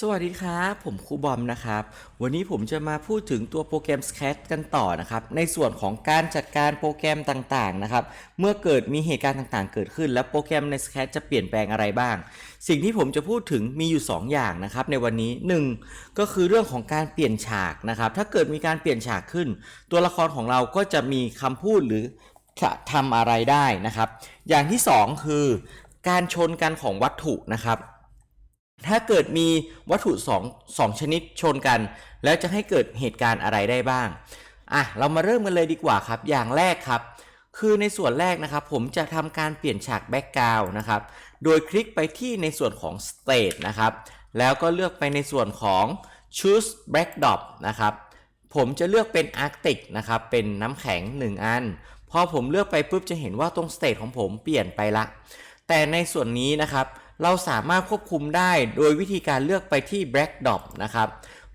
สวัสดีครับ ผมครูบอมนะครับ วันนี้ผมจะมาพูดถึงตัวโปรแกรม Sketch กันต่อนะครับ ในส่วนของการจัดการโปรแกรมต่างๆนะครับ เมื่อเกิดมีเหตุการณ์ต่างๆ เกิดขึ้น แล้วโปรแกรมใน Sketch จะเปลี่ยนแปลงอะไรบ้าง สิ่งที่ผมจะพูดถึงมีอยู่ 2 อย่างนะครับในวันนี้ 1 ก็คือเรื่องของการเปลี่ยนฉากนะครับ ถ้าเกิดมีการเปลี่ยนฉากขึ้น ตัวละครของเราก็จะมีคำพูดหรือจะทำอะไรได้นะครับ อย่างที่ 2 คือ การชนกันของวัตถุนะครับ ถ้าเกิดมีวัตถุสองสองชนิดชนกัน แล้วจะให้เกิดเหตุการณ์อะไรได้บ้างอะเรามาเริ่มกันเลยดีกว่าครับ อย่างแรกครับ คือในส่วนแรกนะครับ ผมจะทำการเปลี่ยนฉากแบ็กกราวนะครับ โดยคลิกไปที่ในส่วนของ State นะครับ แล้วก็เลือกไปในส่วนของ Choose Backdrop นะครับ ผมจะเลือกเป็น Arctic นะครับ เป็นน้ำแข็ง 1 อัน พอผมเลือกไปปุ๊บจะเห็นว่าตรง State ของผมเปลี่ยนไปละ แต่ในส่วนนี้นะครับ เราสามารถควบคุมได้โดยวิธีการเลือกไปที่ Backdrop นะครับ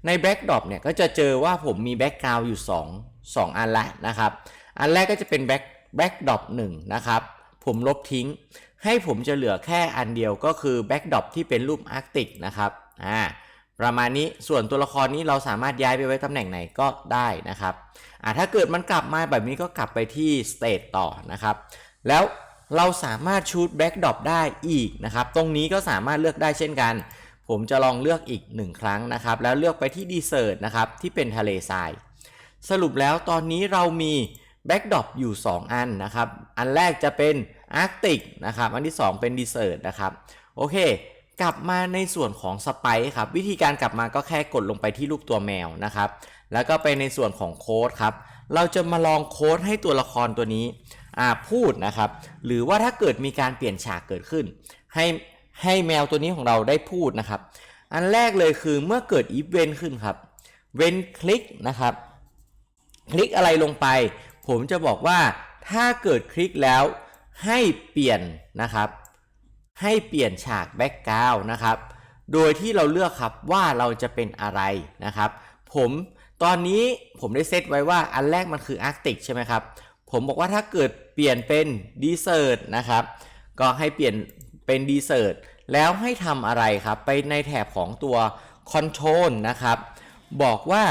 ใน Backdrop เนี่ยก็จะเจอว่าผมมี Background อยู่ 2 2 อันละนะครับ อันแรกก็จะเป็น Back Backdrop 1นะครับ ผมลบทิ้ง ให้ผมจะเหลือแค่อันเดียวก็คือ Backdrop ที่เป็นรูป Arctic นะครับอ่าประมาณนี้ส่วนตัวละครนี้เราสามารถย้ายไปไว้ตำแหน่งไหนก็ได้นะครับอ่าถ้าเกิดมันกลับมาแบบนี้ก็กลับไปที่ State ต่อนะครับ แล้ว เราสามารถชูดแบ็กดรอปได้อีกนะครับ ตรงนี้ก็สามารถเลือกได้เช่นกัน ผมจะลองเลือกอีก 1 ครั้งนะครับ แล้วเลือกไปที่ดีเซอร์ตนะครับ ที่เป็นทะเลทราย สรุปแล้วตอนนี้เรามีแบ็กดรอปอยู่ 2 อันนะครับ อันแรกจะเป็นอาร์กติกนะครับ อันที่ 2 เป็นดีเซอร์ตนะครับ โอเค กลับมาในส่วนของสไปครับ วิธีการกลับมาก็แค่กดลงไปที่รูปตัวแมวนะครับ แล้วก็ไปในส่วนของโค้ดครับ เราจะมาลองโค้ดให้ตัวละครตัวนี้ พูดนะครับ หรือว่าถ้าเกิดมีการเปลี่ยนฉากเกิดขึ้น ให้ให้แมวตัวนี้ของเราได้พูดนะครับ อันแรกเลยคือเมื่อเกิดอีเวนขึ้นครับเว้นคลิกนะครับ คลิกอะไรลงไป ผมจะบอกว่าถ้าเกิดคลิกแล้วให้เปลี่ยนนะครับ ให้เปลี่ยนฉากแบ็กกราวนะครับ โดยที่เราเลือกครับว่าเราจะเป็นอะไรนะครับ ผมตอนนี้ผมได้เซตไว้ว่าอันแรกมันคืออาร์กติกใช่ไหมครับ ผมบอกว่าถ้าเกิดเปลี่ยนเป็นดีเซอร์ตนะครับ ก็ให้เปลี่ยนเป็นดีเซอร์ตแล้วให้ทำอะไรครับ ไปในแถบของตัวคอนโทรลนะครับ บอกว่า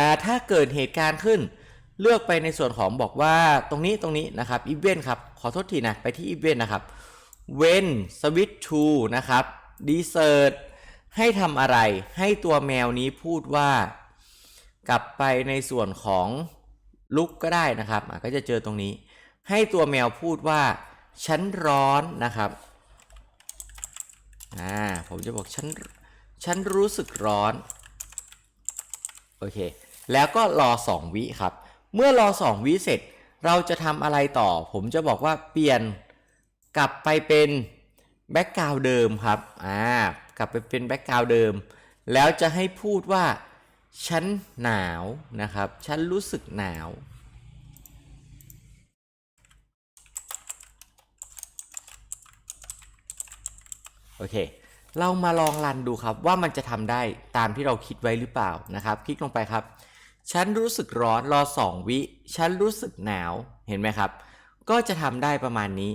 าถ้าเกิดเหตุการณ์ขึ้น เลือกไปในส่วนของบอกว่าตรงนี้ตรงนี้นะครับอีเวนครับ ขอโทษทีนะ ไปที่อีเวนนะครับ when switch to นะครับ desert ให้ทำอะไร ให้ตัวแมวนี้พูดว่า กลับไปในส่วนของ ลุกก็ได้นะครับก็จะเจอตรงนี้ ให้ตัวแมวพูดว่าฉันร้อนนะครับอ่าผมจะบอกฉันฉันรู้สึกร้อนโอเคแล้วก็รอ 2 วิครับ เมื่อรอ 2 วิเสร็จเราจะทำอะไรต่อ ผมจะบอกว่าเปลี่ยนกลับไปเป็นแบ็กกราวเดิมครับอ่ากลับไปเป็นแบ็กกราวเดิม แล้วจะให้พูดว่า ฉันหนาวนะครับ ฉันรู้สึกหนาว โอเค เรามาลองรันดูครับว่ามันจะทำได้ตามที่เราคิดไว้หรือเปล่านะครับ คลิกลงไปครับ ฉันรู้สึกร้อนรอ 2 วิ ฉันรู้สึกหนาว เห็นไหมครับ ก็จะทำได้ประมาณนี้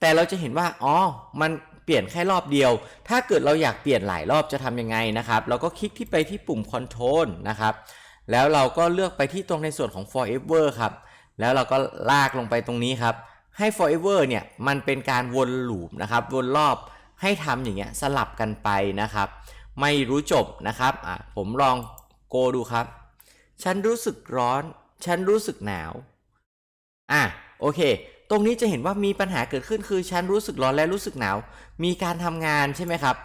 แต่เราจะเห็นว่า อ๋อ มัน เปลี่ยนแค่รอบเดียว ถ้าเกิดเราอยากเปลี่ยนหลายรอบจะทำยังไงนะครับ เราก็คลิกที่ไปที่ปุ่ม Control นะครับ แล้วเราก็เลือกไปที่ตรงในส่วนของ forever ครับ แล้วเราก็ลากลงไปตรงนี้ครับ ให้ forever เนี่ยมันเป็นการวนลูปนะครับ วนรอบให้ทำอย่างเงี้ยสลับกันไปนะครับ ไม่รู้จบนะครับอะผมลองโกดูครับ ฉันรู้สึกร้อน ฉันรู้สึกหนาว อะโอเค ตรงนี้จะเห็นว่ามีปัญหาเกิดขึ้นคือฉันรู้สึกร้อนและรู้สึกหนาว มีการทำงานใช่ไหมครับ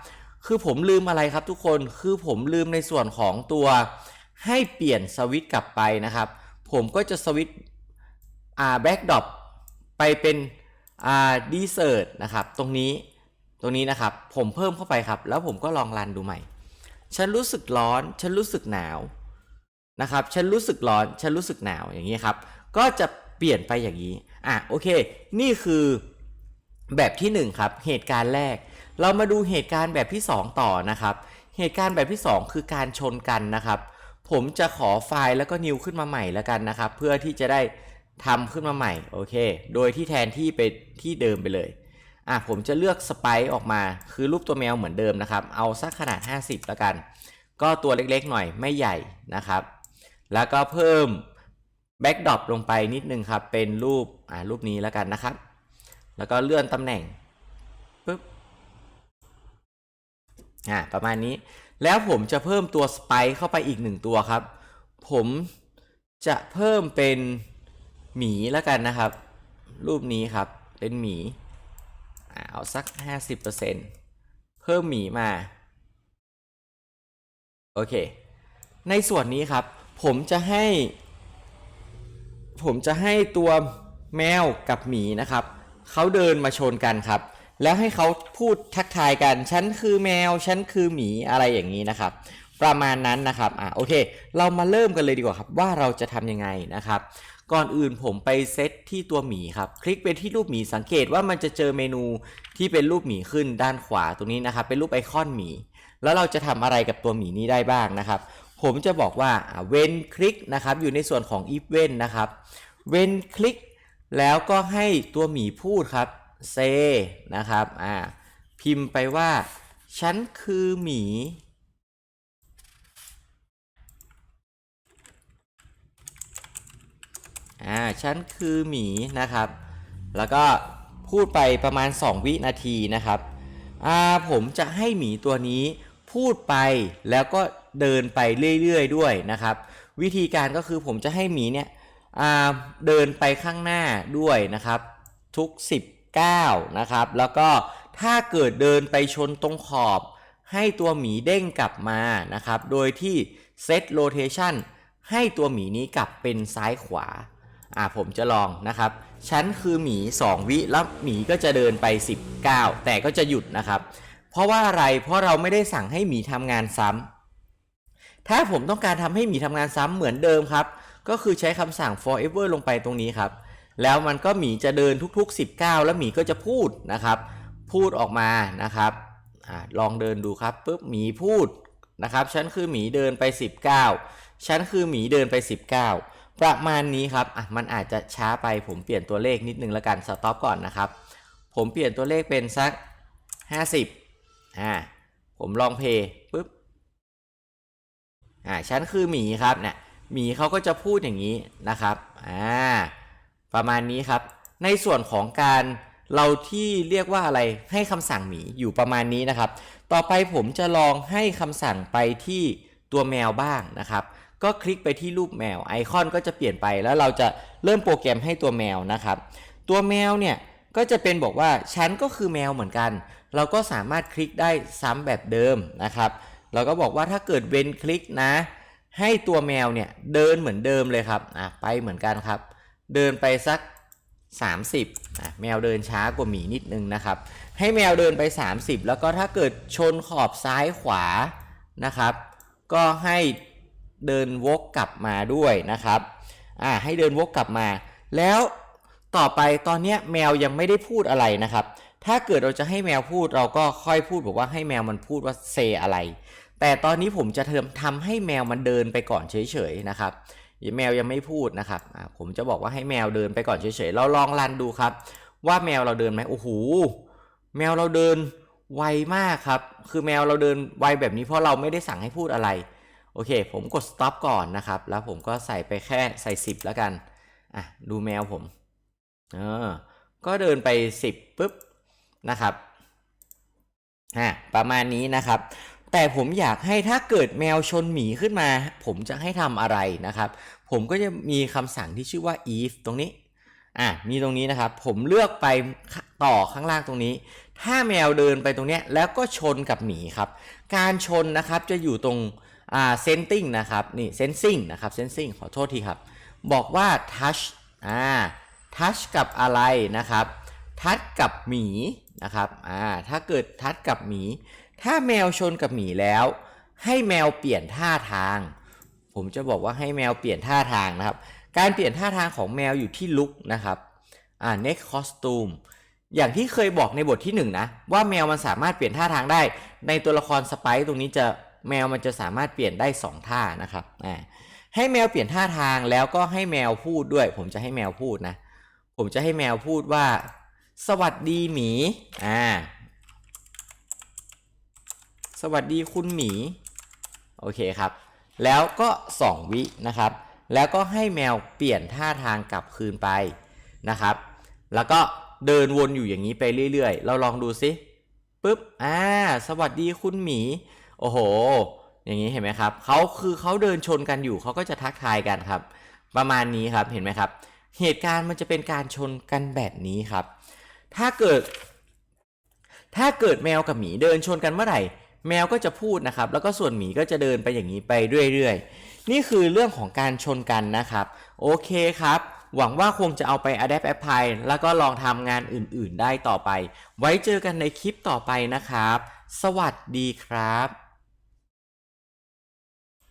คือผมลืมอะไรครับทุกคน คือผมลืมในส่วนของตัว ให้เปลี่ยนสวิตช์กลับไปนะครับ ผมก็จะสวิตช์อ่าแบ็กดอปไปเป็นอ่าดีเซอร์นะครับ ตรงนี้ตรงนี้นะครับ ผมเพิ่มเข้าไปครับ แล้วผมก็ลองรันดูใหม่ ฉันรู้สึกร้อน ฉันรู้สึกหนาวนะครับ ฉันรู้สึกร้อน ฉันรู้สึกหนาวอย่างนี้ครับ ก็จะ เปลี่ยนไปอย่างนี้ อะโอเค นี่คือแบบที่ 1 ครับ เหตุการณ์แรก เรามาดูเหตุการณ์แบบที่ 2 ต่อนะครับ เหตุการณ์แบบที่ 2 คือการชนกันนะครับ ผมจะขอไฟล์แล้วก็นิวขึ้นมาใหม่แล้วกันนะครับ เพื่อที่จะได้ทำขึ้นมาใหม่โอเค โดยที่แทนที่ไปที่เดิมไปเลยอะผมจะเลือกสไปซ์ออกมาคือรูปตัวแมวเหมือนเดิมนะครับ เอาสักขนาด 50 แล้วกัน ก็ตัวเล็กๆหน่อยไม่ใหญ่นะครับ แล้วก็เพิ่ม แบ็กดรอปลงไปนิดนึงครับ เป็นรูปอ่ารูปนี้แล้วกันนะครับ แล้วก็เลื่อนตำแหน่งปึ๊บอ่าประมาณนี้ แล้วผมจะเพิ่มตัวสไปค์เข้าไปอีกหนึ่งตัวครับ ผมจะเพิ่มเป็นหมีแล้วกันนะครับ รูปนี้ครับเป็นหมีอ่าเอาสัก 50%เพิ่มหมีมา โอเค ในส่วนนี้ครับ ผมจะให้ ผมจะให้ตัวแมวกับหมีนะครับเขาเดินมาชนกันครับ แล้วให้เขาพูดทักทายกัน ฉันคือแมว ฉันคือหมีอะไรอย่างนี้นะครับ ประมาณนั้นนะครับอะโอเค เรามาเริ่มกันเลยดีกว่าครับ ว่าเราจะทำยังไงนะครับ ก่อนอื่นผมไปเซตที่ตัวหมีครับ คลิกไปที่รูปหมีสังเกตว่ามันจะเจอเมนูที่เป็นรูปหมีขึ้นด้านขวาตรงนี้นะครับ เป็นรูปไอคอนหมี แล้วเราจะทำอะไรกับตัวหมีนี้ได้บ้างนะครับ ผมจะบอกว่าเว้นคลิกนะครับอยู่ในส่วนของ if เว้นนะครับเว้นคลิกแล้วก็ให้ตัวหมีพูดครับ say นะครับอ่าพิมพ์ไปว่า ฉันคือหมี อ่าฉันคือหมีนะครับ แล้วก็พูดไปประมาณ 2 วินาทีนะครับ อ่าผมจะให้หมีตัวนี้พูดไปแล้วก็ เดินไปเรื่อยๆด้วยนะครับ วิธีการก็คือผมจะให้หมีเนี่ยเดินไปข้างหน้าด้วยนะครับ ทุก 19 นะครับ แล้วก็ถ้าเกิดเดินไปชนตรงขอบให้ตัวหมีเด้งกลับมานะครับ โดยที่เซตโ o เ a ชันให้ตัวหมีนี้กลับเป็นซ้ายขวา อ่าผมจะลองนะครับ ฉันคือหมี 2 วิแล้วหมีก็จะเดินไป 19 แต่ก็จะหยุดนะครับ เพราะว่าอะไร เพราะเราไม่ได้สั่งให้หมีทำงานซ้ำ ถ้าผมต้องการทำให้หมีทำงานซ้ำเหมือนเดิมครับ ก็คือใช้คำสั่ง forever ลงไปตรงนี้ครับ แล้วมันก็หมีจะเดินทุกๆ 19 แล้วหมีก็จะพูดนะครับ พูดออกมานะครับอลองเดินดูครับปุ๊บหมีพูดนะครับ ฉันคือหมีเดินไป 19 ฉันคือหมีเดินไป 19 ประมาณนี้ครับอะมันอาจจะช้าไปผมเปลี่ยนตัวเลขนิดนึงแล้วกันสต็อปก่อนนะครับ ผมเปลี่ยนตัวเลขเป็นสัก 50อ่าผมลองเพย์ อ่าฉันคือหมีครับเนี่ยหมีเขาก็จะพูดอย่างนี้นะครับอ่าประมาณนี้ครับ ในส่วนของการเราที่เรียกว่าอะไรให้คำสั่งหมีอยู่ประมาณนี้นะครับ ต่อไปผมจะลองให้คำสั่งไปที่ตัวแมวบ้างนะครับ ก็คลิกไปที่รูปแมวไอคอนก็จะเปลี่ยนไปแล้วเราจะเริ่มโปรแกรมให้ตัวแมวนะครับ ตัวแมวเนี่ยก็จะเป็นบอกว่าฉันก็คือแมวเหมือนกัน เราก็สามารถคลิกได้ซ้ำแบบเดิมนะครับ เราก็บอกว่าถ้าเกิดเว้นคลิกนะ ให้ตัวแมวเนี่ยเดินเหมือนเดิมเลยครับอะไปเหมือนกันครับ เดินไปสัก 30อะแมวเดินช้ากว่าหมีนิดนึงนะครับ ให้แมวเดินไป 30 แล้วก็ถ้าเกิดชนขอบซ้ายขวานะครับ ก็ให้เดินวกกลับมาด้วยนะครับอ่าให้เดินวกกลับมา แล้วต่อไปตอนนี้แมวยังไม่ได้พูดอะไรนะครับ ถ้าเกิดเราจะให้แมวพูดเราก็ค่อยพูดบอกว่าให้แมวมันพูดว่าเซอะไร แต่ตอนนี้ผมจะเทิมทำให้แมวมันเดินไปก่อนเฉยๆนะครับแมวยังไม่พูดนะครับผมจะบอกว่าให้แมวเดินไปก่อนเฉยๆเราลองรันดูครับ ว่าแมวเราเดินไหมโอ้โหแมวเราเดินไวมากครับ คือแมวเราเดินไวแบบนี้เพราะเราไม่ได้สั่งให้พูดอะไร โอเค ผมกด stop ก่อนนะครับ แล้วผมก็ใส่ไปแค่ใส่ 10 แล้วกัน อะ ดูแมวผม เออ ก็เดินไป 10ปุ๊บ นะครับอะประมาณนี้นะครับ แต่ผมอยากให้ถ้าเกิดแมวชนหมีขึ้นมา ผมจะให้ทำอะไรนะครับ ผมก็จะมีคำสั่งที่ชื่อว่า if ตรงนี้อะมีตรงนี้นะครับ ผมเลือกไปต่อข้างล่างตรงนี้ ถ้าแมวเดินไปตรงเนี้ยแล้วก็ชนกับหมีครับ การชนนะครับจะอยู่ตรงอ่า sensing นะครับนี่ sensing นะครับ sensing ขอโทษทีครับ บอกว่า touch อ่า touch กับอะไรนะครับ touch กับหมี นะครับอ่าถ้าเกิด touch กับหมี ถ้าแมวชนกับหมีแล้ว ให้แมวเปลี่ยนท่าทาง ผมจะบอกว่าให้แมวเปลี่ยนท่าทางนะครับ การเปลี่ยนท่าทางของแมวอยู่ที่ลุกนะครับอ่า next costume อย่างที่เคยบอกในบทที่1นงนะว่าแมวมันสามารถเปลี่ยนท่าทางได้ ในตัวละครสไปตรงนี้จะแมวมันจะสามารถเปลี่ยนได้ 2 ท่านะครับอ่าให้แมวเปลี่ยนท่าทางแล้วก็ให้แมวพูดด้วย ผมจะให้แมวพูดนะ ผมจะให้แมวพูดว่า สวัสดีหมี อ่า สวัสดีคุณหมี โอเคครับ แล้วก็ 2 วินะครับ แล้วก็ให้แมวเปลี่ยนท่าทางกลับคืนไปนะครับ แล้วก็เดินวนอยู่อย่างนี้ไปเรื่อยๆ เราลองดูซิปุ๊บ อ่า สวัสดีคุณหมี โอ้โห อย่างนี้เห็นไหมครับ เขาคือเขาเดินชนกันอยู่ เขาก็จะทักทายกันครับ ประมาณนี้ครับ เห็นไหมครับ เหตุการณ์มันจะเป็นการชนกันแบบนี้ครับ ถ้าเกิด ถ้าเกิดแมวกับหมีเดินชนกันเมื่อไหร่ แมวก็จะพูดนะครับ แล้วก็ส่วนหมีก็จะเดินไปอย่างนี้ไปเรื่อยๆ นี่คือเรื่องของการชนกันนะครับ โอเคครับ หวังว่าคงจะเอาไป adapt apply แล้วก็ลองทำงานอื่นๆได้ต่อไป ไว้เจอกันในคลิปต่อไปนะครับ สวัสดีครับ